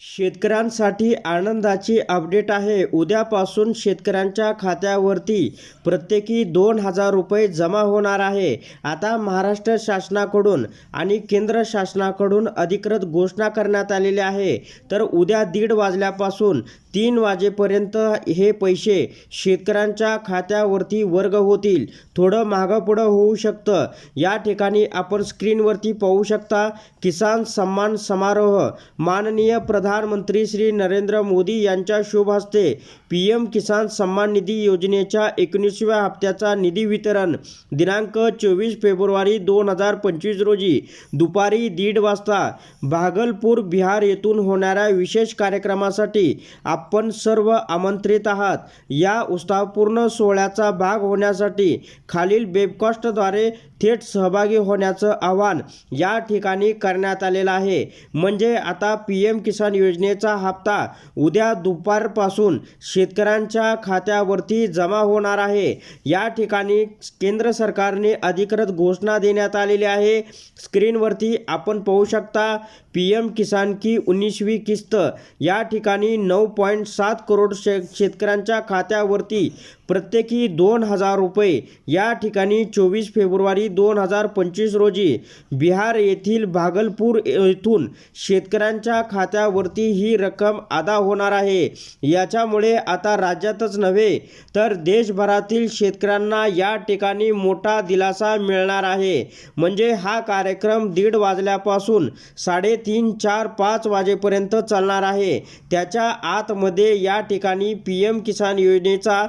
शेतकऱ्यांसाठी आनंदाची अपडेट आहे. उद्यापासून शेतकऱ्यांच्या खात्यावरती प्रत्येकी दोन हजार रुपये जमा होणार आहे. आता महाराष्ट्र शासनाकडून आणि केंद्र शासनाकडून अधिकृत घोषणा करण्यात आलेली आहे. तर उद्या दीड वाजल्यापासून तीन वाजेपर्यंत हे पैसे शेतकऱ्यांच्या खात्यावरती वर्ग होतील. थोडं मागं पुढं होऊ शकतं. या ठिकाणी आपण स्क्रीनवरती पाहू शकता किसान सन्मान समारोह. माननीय प्रधानमंत्री श्री नरेंद्र मोदी यांच्या शुभ हस्ते पी एम किसान सन्मान निधी योजनेच्या एकोणीसव्या हप्त्याचा निधी वितरण. दिनांक चोवीस फेब्रुवारी दोन हजार पंचवीस रोजी दुपारी दीड वाजता भागलपूर बिहार येथून होणाऱ्या विशेष कार्यक्रमासाठी आपण सर्व आमंत्रित आहात. या उत्साहपूर्ण सोहळ्याचा भाग होण्यासाठी खालील वेबकास्टद्वारे थेट सहभागी होण्याचं आवाहन या ठिकाणी करण्यात आलेलं आहे. म्हणजे आता पी एम किसान योजनेचा हप्ता उद्या दुपारपासून शेतकऱ्यांच्या खात्यावरती जमा होणार आहे. या ठिकाणी केंद्र सरकारने अधिकृत घोषणा देण्यात आलेली आहे. स्क्रीनवरती आपण पाहू शकता पी एम किसान की उन्नीसवी किस्त. या ठिकाणी नऊ पॉईंट सात करोड शे शेतकऱ्यांच्या खात्यावरती प्रत्येकी दोन हजार रुपये. या ठिकाणी चोवीस फेब्रुवारी दोन हजार पंचवीस रोजी बिहार येथील भागलपूर येथून शेतकऱ्यांच्या खात्यावरती ही रक्कम अदा होणार आहे. याच्यामुळे आता राज्यातच नव्हे तर देशभरातील शेतकऱ्यांना या ठिकाणी मोठा दिलासा मिळणार आहे. म्हणजे हा कार्यक्रम दीड वाजल्यापासून साडेतीन चार पाच वाजेपर्यंत चालणार आहे. त्याच्या आतमध्ये या ठिकाणी पी एम किसान योजनेचा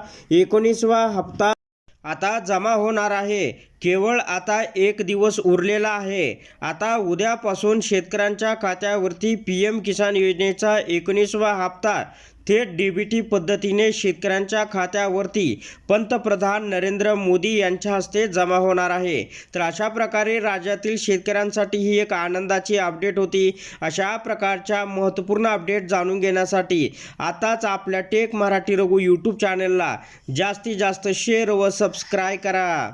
एकोणीसवा हप्ता आता जमा होणार आहे. केवळ आता एक दिवस उरलेला आहे. आता उद्यापासून शेतकऱ्यांच्या खात्यावरती पी एम किसान योजनेचा एकोणीसवा हप्ता थेट डी बी टी पद्धतीने शेतकऱ्यांच्या खात्यावरती पंतप्रधान नरेंद्र मोदी यांच्या हस्ते जमा होणार आहे. तर अशा प्रकारे राज्यातील शेतकऱ्यांसाठी ही एक आनंदाची अपडेट होती. अशा प्रकारच्या महत्त्वपूर्ण अपडेट जाणून घेण्यासाठी आताच आपल्या टेक मराठी रघु यूट्यूब चॅनलला जास्तीत जास्त शेअर व सबस्क्राईब करा.